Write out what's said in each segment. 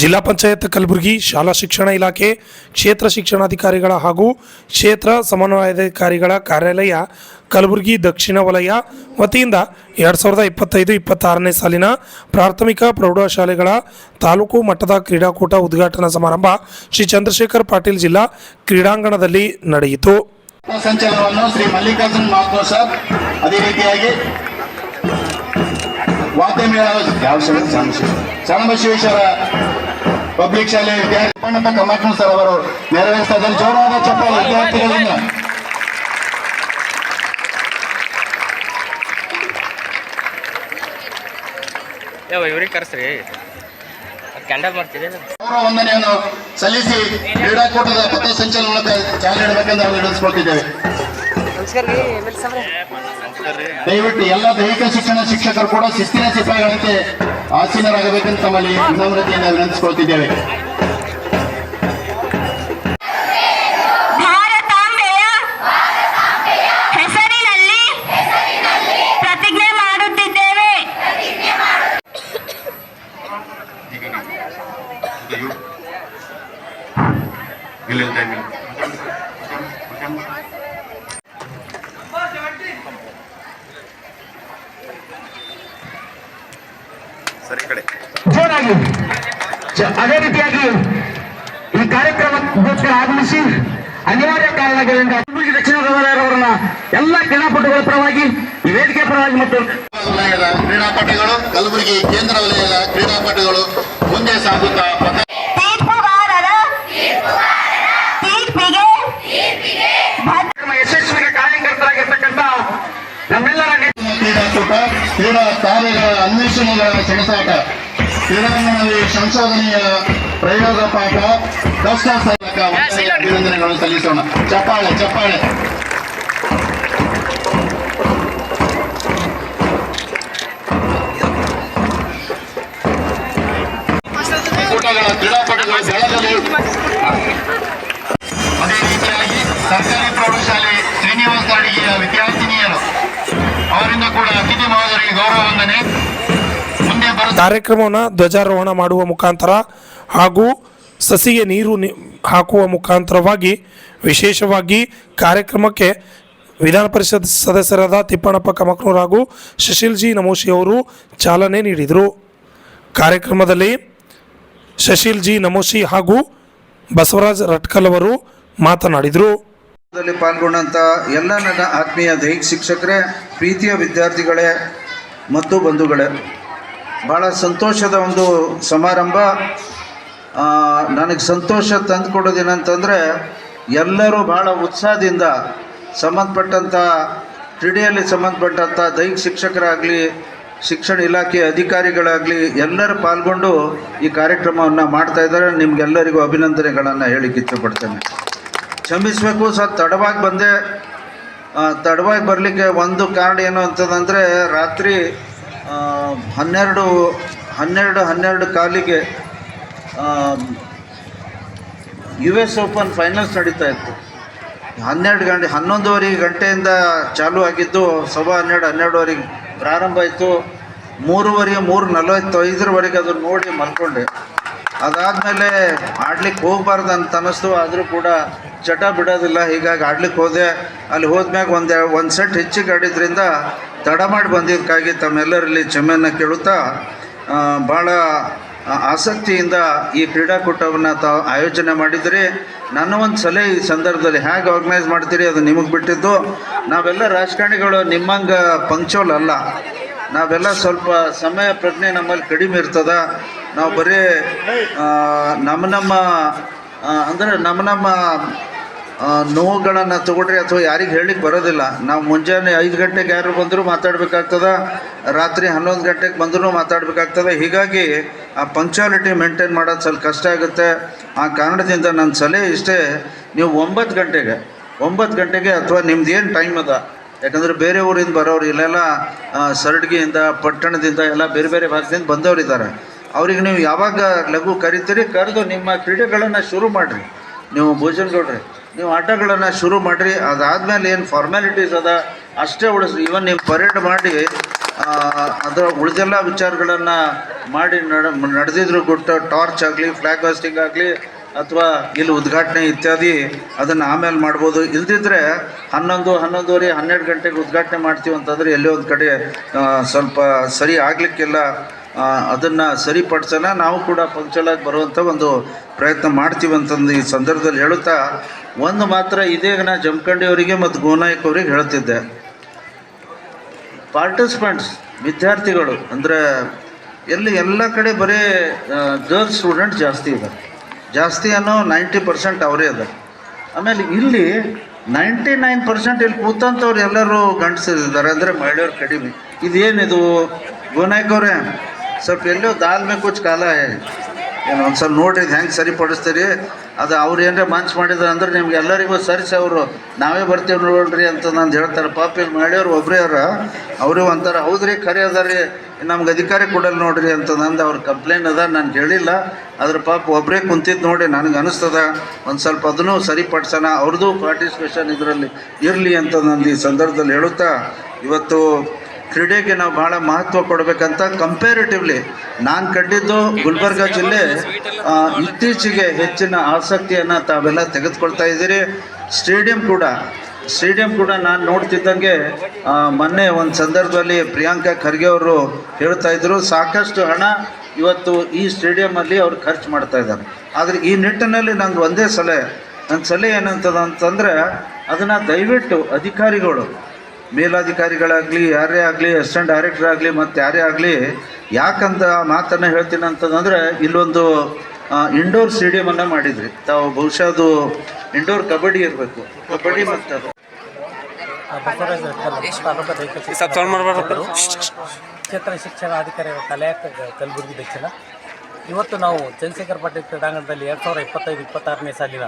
ಜಿಲ್ಲಾ ಪಂಚಾಯತ್ ಕಲಬುರಗಿ ಶಾಲಾ ಶಿಕ್ಷಣ ಇಲಾಖೆ, ಕ್ಷೇತ್ರ ಶಿಕ್ಷಣಾಧಿಕಾರಿಗಳ ಹಾಗೂ ಕ್ಷೇತ್ರ ಸಮನ್ವಯಾಧಿಕಾರಿಗಳ ಕಾರ್ಯಾಲಯ, ಕಲಬುರಗಿ ದಕ್ಷಿಣ ವಲಯ ವತಿಯಿಂದ ಎರಡು ಸಾವಿರದ ಇಪ್ಪತ್ತೈದು ಇಪ್ಪತ್ತಾರನೇ ಸಾಲಿನ ಪ್ರಾಥಮಿಕ ಪ್ರೌಢಶಾಲೆಗಳ ತಾಲೂಕು ಮಟ್ಟದ ಕ್ರೀಡಾಕೂಟ ಉದ್ಘಾಟನಾ ಸಮಾರಂಭ ಶ್ರೀ ಚಂದ್ರಶೇಖರ್ ಪಾಟೀಲ್ ಜಿಲ್ಲಾ ಕ್ರೀಡಾಂಗಣದಲ್ಲಿ ನಡೆಯಿತು. ಸಂಚಲನವನ್ನು ಶ್ರೀ ಮಲ್ಲಿಕಾರ್ಜುನ್ ಸರ್ ಅದೇ ರೀತಿಯಾಗಿ ವಾದ್ಯಮೇಳ ಯಾವ? ಪಬ್ಲಿಕ್ ಶಾಲೆ ವಿದ್ಯಾರ್ಥಿ ಸರ್ ಅವರು ನೆರವೇರಿಸ್ತಾ ಇದ್ದಾರೆ ಜೋರಾದ ಚಪ್ಪಾಳೆ ವಿದ್ಯಾರ್ಥಿಗಳಿಂದ ಯಾವ ಇವ್ರಿಗೆ ಕರೆಸ್ರಿ. ಕ್ಯಾಂಡಲ್ ಮಾಡ್ತೀರಿ? ಗೌರವ ವಂದನೆಯನ್ನು ಸಲ್ಲಿಸಿ ಕ್ರೀಡಾಕೂಟದ ಪಥಸಂಚಲನಕ್ಕೆ ಚಾಲನೆ ನೀಡಬೇಕೆಂದು ನಾವು ನಿರ್ಣಯಿಸಿಕೊಳ್ತಿದ್ದೇವೆ ನಮಸ್ಕಾರ ರೀ ಎಂ ಎಲ್ ಸಾಬ್ರೆ ದಯವಿಟ್ಟು ಎಲ್ಲ ದೈಹಿಕ ಶಿಕ್ಷಣ ಶಿಕ್ಷಕರು ಕೂಡ ಶಿಸ್ತಿನ ಸಿಪಾಯಿಗಳಂತೆ ಆಸೀನರಾಗಬೇಕೆಂದು ತಮ್ಮಲ್ಲಿ ವಿನಮ್ರತೆಯಿಂದ ವಿನಂತಿಸಿಕೊಳ್ತಿದ್ದೇವೆ ಭಾರತಾಂಬೆಯ ಜೋರಾಗಿ. ಚ- ಅದೇ ರೀತಿಯಾಗಿ ಈ ಕಾರ್ಯಕ್ರಮಕ್ಕೆ ಆಗಮಿಸಿ ಅನಿವಾರ್ಯ ಕಾರಣಗಳಿಂದ ಕಲಬುರಗಿ ದಕ್ಷಿಣ ಕನ್ನಡ ಎಲ್ಲ ಕ್ರೀಡಾಪಟುಗಳ ಪರವಾಗಿ ಈ ವೇದಿಕೆ ಪರವಾಗಿ ಮತ್ತು ಕ್ರೀಡಾಪಟುಗಳು ಕಲಬುರಗಿ ಕೇಂದ್ರ ವಲಯದ ಕ್ರೀಡಾಪಟುಗಳು ಮುಂದೆ ಸಾಗುತ್ತಾ ಯಶಸ್ವಿಗೆ ಕಾರ್ಯಕರ್ತರಾಗಿರ್ತಕ್ಕಂಥ ನಮ್ಮೆಲ್ಲರ ಕ್ರೀಡಾಕೂಟ ಕ್ರೀಡಾ ಕಾರ್ಯಗಳ ಅನ್ವೇಷಣೆಗಳ ಸೆಣಸಾಟ ಕ್ರೀಡಾಂಗಣದಲ್ಲಿ ಸಂಶೋಧನೆಯ ಪ್ರಯೋಗ ಪಾಠ ಕಷ್ಟ ಸಾಧಕ ಅಭಿನಂದನೆಗಳನ್ನು ಸಲ್ಲಿಸೋಣ. ಚಪ್ಪಾಳೆ ಚಪ್ಪಾಳೆ. ಕೂಟಗಳ ಕ್ರೀಡಾಪಟುಗಳು ಬೆಳಗಲಿ ಅದೇ ರೀತಿಯಾಗಿ ಸರ್ಕಾರಿ ಪ್ರೌಢಶಾಲೆ ಶ್ರೀನಿವಾಸ ಅಡಿಗೆಯ ವಿದ್ಯಾರ್ಥಿನಿಯರು. ಅವರಿಂದ ಕೂಡ ಅತಿಥಿ ಮಹೋದರಿಗೆ ಗೌರವ ವಂದನೆ ಕಾರ್ಯಕ್ರಮವನ್ನು ಧ್ವಜಾರೋಹಣ ಮಾಡುವ ಮುಖಾಂತರ ಹಾಗೂ ಸಸಿಗೆ ನೀರು ಹಾಕುವ ಮುಖಾಂತರವಾಗಿ, ವಿಶೇಷವಾಗಿ ಕಾರ್ಯಕ್ರಮಕ್ಕೆ ವಿಧಾನ ಪರಿಷತ್ ಸದಸ್ಯರಾದ ತಿಪ್ಪಣ್ಣಪ್ಪ ಕಮಕ್ನೂರ್ ಹಾಗೂ ಶಶಿಲ್ ಜಿ ನಮೋಶಿ ಅವರು ಚಾಲನೆ ನೀಡಿದರು. ಕಾರ್ಯಕ್ರಮದಲ್ಲಿ ಶಶಿಲ್ ಜಿ ನಮೋಶಿ ಹಾಗೂ ಬಸವರಾಜ್ ರಟ್ಕಲ್ ಅವರು ಮಾತನಾಡಿದರು. ಪಾಲ್ಗೊಂಡಂಥ ಎಲ್ಲ ನನ್ನ ಆತ್ಮೀಯ ದೈಹಿಕ ಶಿಕ್ಷಕರೇ, ಪ್ರೀತಿಯ ವಿದ್ಯಾರ್ಥಿಗಳೇ ಮತ್ತು ಬಂಧುಗಳೇ ಭಾಳ ಸಂತೋಷದ ಒಂದು ಸಮಾರಂಭ. ನನಗೆ ಸಂತೋಷ ತಂದುಕೊಡೋದೇನಂತಂದರೆ, ಎಲ್ಲರೂ ಭಾಳ ಉತ್ಸಾಹದಿಂದ ಸಂಬಂಧಪಟ್ಟಂಥ ಕ್ರೀಡೆಯಲ್ಲಿ ಸಂಬಂಧಪಟ್ಟಂಥ ದೈಹಿಕ ಶಿಕ್ಷಕರಾಗಲಿ, ಶಿಕ್ಷಣ ಇಲಾಖೆ ಅಧಿಕಾರಿಗಳಾಗಲಿ ಎಲ್ಲರೂ ಪಾಲ್ಗೊಂಡು ಈ ಕಾರ್ಯಕ್ರಮವನ್ನು ಮಾಡ್ತಾ ಇದ್ದಾರೆ. ನಿಮಗೆಲ್ಲರಿಗೂ ಅಭಿನಂದನೆಗಳನ್ನು ಹೇಳಿಕ್ಕೆ ಇಷ್ಟಪಡ್ತೇನೆ ಕ್ಷಮಿಸಬೇಕು ಸ್ವಲ್ಪ ತಡವಾಗಿ ಬಂದೆ. ತಡವಾಗಿ ಬರಲಿಕ್ಕೆ ಒಂದು ಕಾರಣ ಏನು ಅಂತಂದರೆ, ರಾತ್ರಿ ಹನ್ನೆರಡು ಹನ್ನೆರಡು ಹನ್ನೆರಡು ಕಾಲಿಗೆ ಯು ಎಸ್ ಓಪನ್ ಫೈನಲ್ಸ್ ನಡೀತಾ ಇತ್ತು. ಹನ್ನೆರಡು ಗಂಟೆ, ಹನ್ನೊಂದುವರೆ ಗಂಟೆಯಿಂದ ಚಾಲು ಆಗಿದ್ದು ಸವಾ ಹನ್ನೆರಡು ಹನ್ನೆರಡುವರೆಗೆ ಪ್ರಾರಂಭ ಆಯಿತು. ಮೂರುವರೆ ಮೂರು ನಲವತ್ತು ಐದರವರೆಗೆ ಅದನ್ನು ನೋಡಿ ಮಲ್ಕೊಂಡೆ. ಅದಾದಮೇಲೆ ಆಡ್ಲಿಕ್ಕೆ ಹೋಗಬಾರ್ದು ಅಂತ ಅನ್ನಿಸ್ತು. ಆದರೂ ಕೂಡ ಚಟ ಬಿಡೋದಿಲ್ಲ. ಹೀಗಾಗಿ ಆಡ್ಲಿಕ್ಕೆ ಹೋದೆ. ಅಲ್ಲಿ ಹೋದ್ಮ್ಯಾಗ ಒಂದು ಒಂದು ಸೆಟ್ ಹೆಚ್ಚಿಗೆ ಆಡಿದ್ರಿಂದ ತಡ ಮಾಡಿ ಬಂದಿದ್ದಕ್ಕಾಗಿ ತಮ್ಮೆಲ್ಲರಲ್ಲಿ ಕ್ಷಮೆಯನ್ನು ಕೇಳುತ್ತಾ ಭಾಳ ಆಸಕ್ತಿಯಿಂದ ಈ ಕ್ರೀಡಾಕೂಟವನ್ನು ತಾವು ಆಯೋಜನೆ ಮಾಡಿದರೆ. ನನ್ನ ಒಂದು ಸಲಹೆ ಈ ಸಂದರ್ಭದಲ್ಲಿ ಹೇಗೆ ಆರ್ಗನೈಸ್ ಮಾಡ್ತೀರಿ ಅದು ನಿಮಗೆ ಬಿಟ್ಟಿದ್ದು. ನಾವೆಲ್ಲ ರಾಜಕಾರಣಿಗಳು, ನಿಮ್ಮಂಗೆ ಪಂಕ್ಚುವಲ್ ಅಲ್ಲ. ನಾವೆಲ್ಲ ಸ್ವಲ್ಪ ಸಮಯ ಪ್ರಜ್ಞೆ ನಮ್ಮಲ್ಲಿ ಕಡಿಮೆ ಇರ್ತದ. ನಾವು ಬರೀ ನಮ್ಮ ನಮ್ಮ ಅಂದರೆ ನಮ್ಮ ನಮ್ಮ ನೋವುಗಳನ್ನು ತಗೊಳ್ರಿ ಅಥವಾ ಯಾರಿಗೆ ಹೇಳಿಕ್ಕೆ ಬರೋದಿಲ್ಲ. ನಾವು ಮುಂಜಾನೆ ಐದು ಗಂಟೆಗೆ ಯಾರು ಬಂದರೂ ಮಾತಾಡಬೇಕಾಗ್ತದ, ರಾತ್ರಿ ಹನ್ನೊಂದು ಗಂಟೆಗೆ ಬಂದರೂ ಮಾತಾಡಬೇಕಾಗ್ತದೆ. ಹೀಗಾಗಿ ಆ ಪಂಕ್ಚುಯಾಲಿಟಿ ಮೇಂಟೈನ್ ಮಾಡೋದು ಸ್ವಲ್ಪ ಕಷ್ಟ ಆಗುತ್ತೆ. ಆ ಕಾರಣದಿಂದ ನನ್ನ ಸಲಹೆ ಇಷ್ಟೇ, ನೀವು ಒಂಬತ್ತು ಗಂಟೆಗೆ ಒಂಬತ್ತು ಗಂಟೆಗೆ ಅಥವಾ ನಿಮ್ದು ಏನು ಟೈಮ್ ಅದ? ಯಾಕಂದರೆ ಬೇರೆ ಊರಿಂದ ಬರೋರು ಇಲ್ಲೆಲ್ಲ ಸರಡ್ಗಿಯಿಂದ, ಪಟ್ಟಣದಿಂದ ಎಲ್ಲ ಬೇರೆ ಬೇರೆ ಭಾಗದಿಂದ ಬಂದವರಿದ್ದಾರೆ ಅವ್ರಿಗೆ ನೀವು ಯಾವಾಗ ಲಘು ಕರಿತೀರಿ, ಕರೆದು ನಿಮ್ಮ ಕ್ರೀಡೆಗಳನ್ನು ಶುರು ಮಾಡಿರಿ. ನೀವು ಭೋಜನಗೌಡ್ರಿ. ನೀವು ಆಟಗಳನ್ನು ಶುರು ಮಾಡಿರಿ, ಅದಾದಮೇಲೆ ಏನು ಫಾರ್ಮ್ಯಾಲಿಟೀಸ್ ಅದ, ಅಷ್ಟೇ ಉಳಿಸ್ರಿ ಇವನ್ ನೀವು ಪರೇಡ್ ಮಾಡಿ ಅದರ ಉಳಿದೆಲ್ಲ ವಿಚಾರಗಳನ್ನು ಮಾಡಿ ನಡ ನಡೆದಿದ್ರು ಗುಟ್ಟು ಟಾರ್ಚ್ ಆಗಲಿ ಫ್ಲ್ಯಾಗ್ ಹಾಸ್ಟಿಂಗ್ ಆಗಲಿ, ಅಥವಾ ಇಲ್ಲಿ ಉದ್ಘಾಟನೆ ಇತ್ಯಾದಿ, ಅದನ್ನು ಆಮೇಲೆ ಮಾಡ್ಬೋದು. ಇಲ್ದಿದ್ರೆ ಹನ್ನೊಂದು, ಹನ್ನೊಂದುವರೆ, ಹನ್ನೆರಡು ಗಂಟೆಗೆ ಉದ್ಘಾಟನೆ ಮಾಡ್ತೀವಿ ಅಂತಂದರೆ ಎಲ್ಲೋ ಒಂದು ಕಡೆ ಸ್ವಲ್ಪ ಸರಿ ಆಗಲಿಕ್ಕೆಲ್ಲ. ಅದನ್ನು ಸರಿಪಡಿಸೋಣ. ನಾವು ಕೂಡ ಪಂಕ್ಚುಲ್ ಆಗಿ ಬರುವಂಥ ಒಂದು ಪ್ರಯತ್ನ ಮಾಡ್ತೀವಿ ಅಂತಂದು ಈ ಸಂದರ್ಭದಲ್ಲಿ ಹೇಳುತ್ತಾ, ಒಂದು ಮಾತ್ರ ಇದೇ ನಾ ಜಮಖಂಡಿ ಅವರಿಗೆ ಮತ್ತು ಗೋನಾಯಕ್ ಅವರಿಗೆ ಹೇಳ್ತಿದ್ದೆ ಪಾರ್ಟಿಸಿಪೆಂಟ್ಸ್ ವಿದ್ಯಾರ್ಥಿಗಳು, ಅಂದರೆ ಎಲ್ಲಿ ಎಲ್ಲ ಕಡೆ ಬರೀ ಗರ್ಲ್ಸ್ ಸ್ಟೂಡೆಂಟ್ ಜಾಸ್ತಿ ಇದೆ. ಜಾಸ್ತಿ ಅನ್ನೋ ನೈಂಟಿ ಪರ್ಸೆಂಟ್ ಅವರೇ ಇದೆ. ಆಮೇಲೆ ಇಲ್ಲಿ ನೈಂಟಿ ನೈನ್ ಪರ್ಸೆಂಟ್ ಇಲ್ಲಿ ಕೂತಂಥವ್ರು ಎಲ್ಲರೂ ಗಂಡಸಿದ್ದಾರೆ ಅಂದರೆ ಮಹಿಳೆಯರು ಕಡಿಮೆ. ಇದೇನಿದು? ಗೋನಾಯ್ಕ ಅವರೇ? ಸ್ವಲ್ಪ ಎಲ್ಲೋ ದಾಲ್ ಮೇ ಕುಚ್ ಕಾಲ ಏನು ಒಂದು ಸ್ವಲ್ಪ ನೋಡ್ರಿ, ಹೆಂಗೆ ಸರಿಪಡಿಸ್ತೀರಿ? ಅದು ಅವ್ರು ಏನರೇ ಮಂಚ್ ಮಾಡಿದ್ರು ಅಂದ್ರೆ ನಿಮ್ಗೆ ಎಲ್ಲರಿಗೂ ಸರಿಸಿ ಅವರು, ನಾವೇ ಬರ್ತೀವಿ ನೋಡ್ರಿ ಅಂತ ನಂದು ಹೇಳ್ತಾರೆ. ಪಾಪ ಇಲ್ಲಿ ಮಾಡಿಯವ್ರು ಒಬ್ಬರೇ ಅವ್ರ ಅವರು ಅಂತಾರೆ ಹೌದ್ರಿ, ಖರೆ ಅದಾರಿ ನಮ್ಗೆ ಅಧಿಕಾರಿ ಕೊಡಲ್ಲ ನೋಡ್ರಿ ಅಂತ ನಂದು ಅವ್ರ ಕಂಪ್ಲೇಂಟ್ ಅದ, ನಾನು ಹೇಳಿಲ್ಲ ಅದ್ರ ಪಾಪ ಒಬ್ಬರೇ ಕುಂತಿದ್ದು ನೋಡಿ ನನಗೆ ಅನಿಸ್ತದ, ಒಂದು ಸ್ವಲ್ಪ ಅದನ್ನು ಸರಿಪಡಿಸೋಣ ಅವ್ರದ್ದು ಪಾರ್ಟಿಸಿಪೇಷನ್ ಇದರಲ್ಲಿ ಇರಲಿ ಅಂತ ನಂದು ಈ ಸಂದರ್ಭದಲ್ಲಿ ಹೇಳುತ್ತಾ, ಇವತ್ತು ಕ್ರೀಡೆಗೆ ನಾವು ಭಾಳ ಮಹತ್ವ ಕೊಡಬೇಕಂತ ಕಂಪೇರಿಟಿವ್ಲಿ ನಾನು ಕಂಡಿದ್ದು ಗುಲ್ಬರ್ಗ ಜಿಲ್ಲೆ ಇತ್ತೀಚೆಗೆ ಹೆಚ್ಚಿನ ಆಸಕ್ತಿಯನ್ನು ತಾವೆಲ್ಲ ತೆಗೆದುಕೊಳ್ತಾ ಇದ್ದೀರಿ. ಸ್ಟೇಡಿಯಂ ಕೂಡ ಸ್ಟೇಡಿಯಂ ಕೂಡ ನಾನು ನೋಡ್ತಿದ್ದಂಗೆ ಮೊನ್ನೆ ಒಂದು ಸಂದರ್ಭದಲ್ಲಿ ಪ್ರಿಯಾಂಕಾ ಖರ್ಗೆ ಅವರು ಹೇಳ್ತಾ ಇದ್ರು, ಸಾಕಷ್ಟು ಹಣ ಇವತ್ತು ಈ ಸ್ಟೇಡಿಯಮಲ್ಲಿ ಅವ್ರು ಖರ್ಚು ಮಾಡ್ತಾ ಇದ್ದಾರೆ. ಆದರೆ ಈ ನಿಟ್ಟಿನಲ್ಲಿ ನಂದು ಒಂದೇ ಸಲಹೆ ನನ್ನ ಸಲಹೆ ಏನಂತದ ಅಂತಂದರೆ ಅದನ್ನು ದಯವಿಟ್ಟು ಅಧಿಕಾರಿಗಳು ಮೇಲಾಧಿಕಾರಿಗಳಾಗಲಿ ಯಾರೇ ಆಗಲಿ ಅಸಿಸ್ಟೆಂಟ್ ಡೈರೆಕ್ಟರ್ ಆಗಲಿ ಮತ್ತು ಯಾರೇ ಆಗಲಿ ಯಾಕಂತ ಮಾತನ್ನು ಹೇಳ್ತೀನಿ ಅಂತಂದರೆ ಇಲ್ಲೊಂದು ಇಂಡೋರ್ ಸ್ಟೇಡಿಯಮನ್ನು ಮಾಡಿದ್ರಿ. ತಾವು ಬಹುಶಃ ಅದು ಇಂಡೋರ್ ಕಬಡ್ಡಿ ಇರಬೇಕು. ಕಬಡ್ಡಿ ಮತ್ತು ಅದು. ಕ್ಷೇತ್ರ ಶಿಕ್ಷಣಾಧಿಕಾರಿಗಳ ಕಲೆಯ ಕಲಬುರಗಿ ದಕ್ಷಿಣ ಇವತ್ತು ನಾವು ಚಂದ್ರಶೇಖರ್ ಪಾಟೀಲ್ ಕ್ರೀಡಾಂಗಣದಲ್ಲಿ ಎರಡು ಸಾವಿರದ ಇಪ್ಪತ್ತೈದು ಇಪ್ಪತ್ತಾರನೇ ಸಾಲಿನ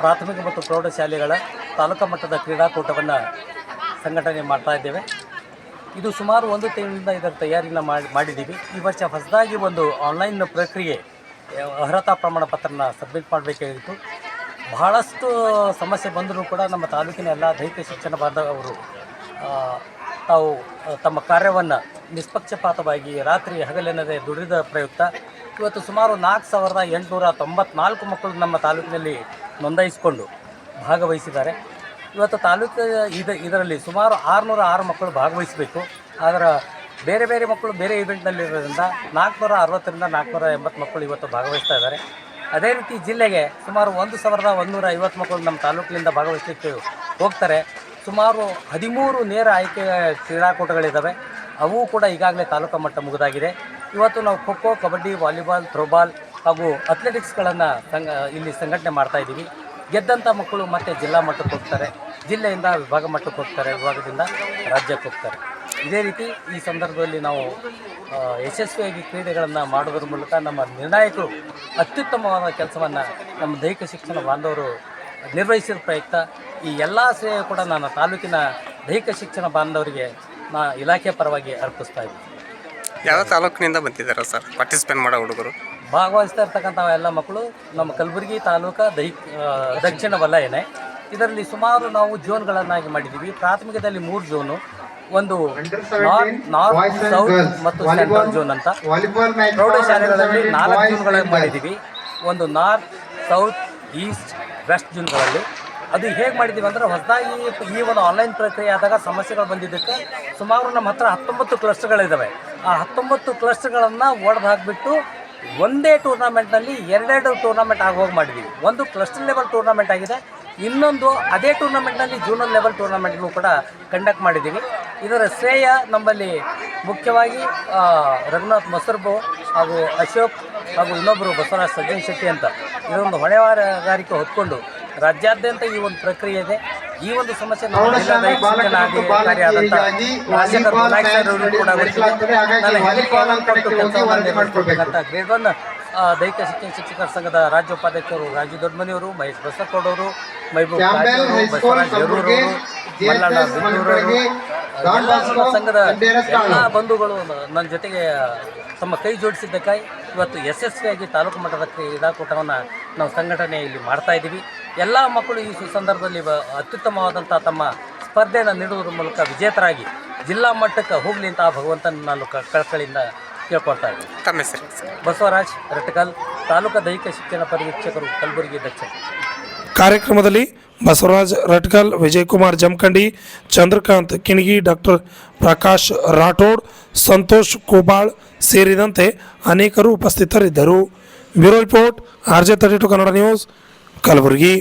ಪ್ರಾಥಮಿಕ ಮತ್ತು ಪ್ರೌಢಶಾಲೆಗಳ ತಾಲೂಕು ಮಟ್ಟದ ಕ್ರೀಡಾಕೂಟವನ್ನು ಸಂಘಟನೆ ಮಾಡ್ತಾ ಇದ್ದೇವೆ. ಇದು ಸುಮಾರು ಒಂದು ತಿಂಗಳಿಂದ ಇದರ ತಯಾರಿನ ಮಾಡಿ, ಮಾಡಿದ್ದೀವಿ. ಈ ವರ್ಷ ಹೊಸದಾಗಿ ಒಂದು ಆನ್ಲೈನ್ ಪ್ರಕ್ರಿಯೆ ಅರ್ಹತಾ ಪ್ರಮಾಣ ಪತ್ರನ ಸಬ್ಮಿಟ್ ಮಾಡಬೇಕಾಗಿತ್ತು. ಬಹಳಷ್ಟು ಸಮಸ್ಯೆ ಬಂದರೂ ಕೂಡ ನಮ್ಮ ತಾಲೂಕಿನ ಎಲ್ಲ ದೈಹಿಕ ಶಿಕ್ಷಣ ಬಾಂಧವರು ತಾವು ತಮ್ಮ ಕಾರ್ಯವನ್ನು ನಿಷ್ಪಕ್ಷಪಾತವಾಗಿ ರಾತ್ರಿ ಹಗಲೆನ್ನದೆ ದುಡಿದ ಪ್ರಯುಕ್ತ. ಇವತ್ತು ಸುಮಾರು ನಾಲ್ಕು ಸಾವಿರದ ಎಂಟುನೂರ ತೊಂಬತ್ನಾಲ್ಕು ಮಕ್ಕಳು ನಮ್ಮ ತಾಲೂಕಿನಲ್ಲಿ ನೋಂದಾಯಿಸಿಕೊಂಡು ಭಾಗವಹಿಸಿದ್ದಾರೆ. ಇವತ್ತು ತಾಲೂಕು ಇದು ಇದರಲ್ಲಿ ಸುಮಾರು ಆರುನೂರ ಆರು ಮಕ್ಕಳು ಭಾಗವಹಿಸಬೇಕು. ಆದರೆ ಬೇರೆ ಬೇರೆ ಮಕ್ಕಳು ಬೇರೆ ಇವೆಂಟ್ನಲ್ಲಿರೋದ್ರಿಂದ ನಾಲ್ಕುನೂರ ಅರವತ್ತರಿಂದ ನಾಲ್ಕುನೂರ ಎಂಬತ್ತು ಮಕ್ಕಳು ಇವತ್ತು ಭಾಗವಹಿಸ್ತಾ ಇದ್ದಾರೆ. ಅದೇ ರೀತಿ ಜಿಲ್ಲೆಗೆ ಸುಮಾರು ಒಂದು ಸಾವಿರದ ಒಂದೂರ ಐವತ್ತು ಮಕ್ಕಳು ನಮ್ಮ ತಾಲೂಕಿನಿಂದ ಭಾಗವಹಿಸಲಿಕ್ಕೆ ಹೋಗ್ತಾರೆ. ಸುಮಾರು ಹದಿಮೂರು ನೇರ ಆಯ್ಕೆ ಕ್ರೀಡಾಕೂಟಗಳಿದ್ದಾವೆ ಅವು ಕೂಡ ಈಗಾಗಲೇ ತಾಲೂಕು ಮಟ್ಟ ಮುಗಿದಾಗಿದೆ. ಇವತ್ತು ನಾವು ಖೋ ಖೋ, ಕಬಡ್ಡಿ, ವಾಲಿಬಾಲ್ ಥ್ರೋಬಾಲ್ ಹಾಗೂ ಅಥ್ಲೆಟಿಕ್ಸ್ಗಳನ್ನು ಸಂಘ, ಇಲ್ಲಿ ಸಂಘಟನೆ ಮಾಡ್ತಾ ಇದ್ದೀವಿ. ಗೆದ್ದಂಥ ಮಕ್ಕಳು ಮತ್ತೆ ಜಿಲ್ಲಾ ಮಟ್ಟಕ್ಕೆ ಹೋಗ್ತಾರೆ. ಜಿಲ್ಲೆಯಿಂದ ವಿಭಾಗ ಮಟ್ಟಕ್ಕೆ ಹೋಗ್ತಾರೆ. ವಿಭಾಗದಿಂದ ರಾಜ್ಯಕ್ಕೆ ಹೋಗ್ತಾರೆ. ಇದೇ ರೀತಿ ಈ ಸಂದರ್ಭದಲ್ಲಿ ನಾವು ಯಶಸ್ವಿಯಾಗಿ ಕ್ರೀಡೆಗಳನ್ನು ಮಾಡುವುದರ ಮೂಲಕ ನಮ್ಮ ನಿರ್ಣಾಯಕರು ಅತ್ಯುತ್ತಮವಾದ ಕೆಲಸವನ್ನು ನಮ್ಮ ದೈಹಿಕ ಶಿಕ್ಷಣ ಬಾಂಧವರು ನಿರ್ವಹಿಸಿದ ಪ್ರಯುಕ್ತ ಈ ಎಲ್ಲ ಶ್ರೇಯ ಕೂಡ ನಾನು ತಾಲೂಕಿನ ದೈಹಿಕ ಶಿಕ್ಷಣ ಬಾಂಧವರಿಗೆ ನಾ ಇಲಾಖೆ ಪರವಾಗಿ ಅರ್ಪಿಸ್ತಾ ಇದ್ದೀನಿ. ಯಾವ ತಾಲೂಕಿನಿಂದ ಬಂದಿದ್ದಾರೆ ಸರ್? ಪಾರ್ಟಿಸಿಪೇಟ್ ಮಾಡೋ ಹುಡುಗರು? ಭಾಗವಹಿಸ್ತಾ ಇರ್ತಕ್ಕಂಥ ಎಲ್ಲ ಮಕ್ಕಳು ನಮ್ಮ ಕಲಬುರಗಿ ತಾಲೂಕಾ ದೈ ದಕ್ಷಿಣ ವಲಯನೇ. ಇದರಲ್ಲಿ ಸುಮಾರು ನಾವು ಜೋನ್ಗಳನ್ನಾಗಿ ಮಾಡಿದ್ದೀವಿ. ಪ್ರಾಥಮಿಕದಲ್ಲಿ ಮೂರು ಜೋನು ಒಂದು ನಾರ್ತ್ ನಾರ್ತ್ ಸೌತ್ ಮತ್ತು ಸೆಂಟ್ರಲ್ ಜೋನ್ ಅಂತ. ಪ್ರೌಢಶಾಲೆಗಳಲ್ಲಿ ನಾಲ್ಕು ಝೋನ್ಗಳನ್ನು ಮಾಡಿದ್ದೀವಿ. ಒಂದು ನಾರ್ತ್ ಸೌತ್ ಈಸ್ಟ್ ವೆಸ್ಟ್ ಜೂನ್ಗಳಲ್ಲಿ ಅದು ಹೇಗೆ ಮಾಡಿದ್ದೀವಿ ಅಂದರೆ ಹೊಸದಾಗಿ ಈ ಒಂದು ಆನ್ಲೈನ್ ಪ್ರಕ್ರಿಯೆ ಆದಾಗ ಸಮಸ್ಯೆಗಳು ಬಂದಿದ್ದಕ್ಕೆ ಸುಮಾರು ನಮ್ಮ ಹತ್ರ ಹತ್ತೊಂಬತ್ತು ಕ್ಲಸ್ಟರ್ಗಳಿದ್ದಾವೆ ಆ ಹತ್ತೊಂಬತ್ತು ಕ್ಲಸ್ಟರ್ಗಳನ್ನು ಒಡೆದು ಹಾಕಿಬಿಟ್ಟು ಒಂದೇ ಟೂರ್ನಮೆಂಟ್ನಲ್ಲಿ ಎರಡೆರಡು ಟೂರ್ನಮೆಂಟ್ ಆಗೋಗಿ ಮಾಡಿದ್ದೀವಿ ಒಂದು ಕ್ಲಸ್ಟರ್ ಲೆವೆಲ್ ಟೂರ್ನಮೆಂಟ್ ಆಗಿದೆ. ಇನ್ನೊಂದು ಅದೇ ಟೂರ್ನಮೆಂಟ್ನಲ್ಲಿ ಜೂನಲ್ ಲೆವೆಲ್ ಟೂರ್ನಮೆಂಟ್ಗೂ ಕೂಡ ಕಂಡಕ್ಟ್ ಮಾಡಿದ್ದೀವಿ. ಇದರ ಶ್ರೇಯ ನಮ್ಮಲ್ಲಿ ಮುಖ್ಯವಾಗಿ ರಘುನಾಥ್ ಮೊಸರ್ಬು ಹಾಗೂ ಅಶೋಕ್ ಹಾಗೂ ಇನ್ನೊಬ್ಬರು ಬಸವರಾಜ್ ಸಜ್ಜನ್ ಶೆಟ್ಟಿ ಅಂತ. ಇದೊಂದು ಹೊಣೆಗಾರಿಕೆ ಹೊತ್ಕೊಂಡು ರಾಜ್ಯಾದ್ಯಂತ ಈ ಒಂದು ಪ್ರಕ್ರಿಯೆ ಇದೆ. ಈ ಒಂದು ಸಮಸ್ಯೆ ಅವರು ಗ್ರೇಡ್ ಒನ್ ದೈಹಿಕ ಶಿಕ್ಷಣ ಶಿಕ್ಷಕರ ಸಂಘದ ರಾಜ್ಯ ಉಪಾಧ್ಯಕ್ಷರು ರಾಜು ದೊಡ್ಡಮನಿಯವರು ಮಹೇಶ್ ಮೈಬೂಬ್ ಮಲ್ಲಣ್ಣ ಬಿದ್ದೂರವರು ಸಂಘದ ಎಲ್ಲ ಬಂಧುಗಳು ನನ್ನ ಜೊತೆಗೆ ತಮ್ಮ ಕೈ ಜೋಡಿಸಿದ್ದಕ್ಕಾಗಿ ಇವತ್ತು ಯಶಸ್ವಿಯಾಗಿ ತಾಲೂಕು ಮಟ್ಟದ ಕ್ರೀಡಾಕೂಟವನ್ನು ನಾವು ಸಂಘಟನೆ ಇಲ್ಲಿ ಮಾಡ್ತಾ ಇದ್ದೀವಿ. ಎಲ್ಲ ಮಕ್ಕಳು ಈ ಸಂದರ್ಭದಲ್ಲಿ ಬ- ಅತ್ಯುತ್ತಮವಾದಂಥ ತಮ್ಮ ಸ್ಪರ್ಧೆಯನ್ನು ನೀಡುವುದರ ಮೂಲಕ ವಿಜೇತರಾಗಿ ಜಿಲ್ಲಾ ಮಟ್ಟಕ್ಕೆ ಹೋಗಲಿ ಅಂತ ಆ ಭಗವಂತನ ನಾನು ಕಳಕಳಿಯಿಂದ ಕೇಳ್ಕೊಳ್ತಾ ಇದ್ದೀನಿ. ತಮ್ಮ ಹೆಸರು? ಸರ್ ಬಸವರಾಜ್ ರಟ್ಕಲ್ ತಾಲೂಕು ದೈಹಿಕ ಶಿಕ್ಷಣ ಪರಿವೀಕ್ಷಕರು ಕಲಬುರಗಿ ದಕ್ಷಿಣ ಕಾರ್ಯಕ್ರಮದಲ್ಲಿ ಬಸವರಾಜ್ ರಟ್ಕಲ್ ವಿಜಯಕುಮಾರ್ ಜಮಖಂಡಿ ಚಂದ್ರಕಾಂತ್ ಕಿಣಗಿ ಡಾಕ್ಟರ್ ಪ್ರಕಾಶ್ ರಾಠೋಡ್ ಸಂತೋಷ್ ಕೋಬಾಳ್ ಸೇರಿದಂತೆ ಅನೇಕರು ಉಪಸ್ಥಿತರಿದ್ದರು. Bureau report R J thirty two Kannada news Kalaburagi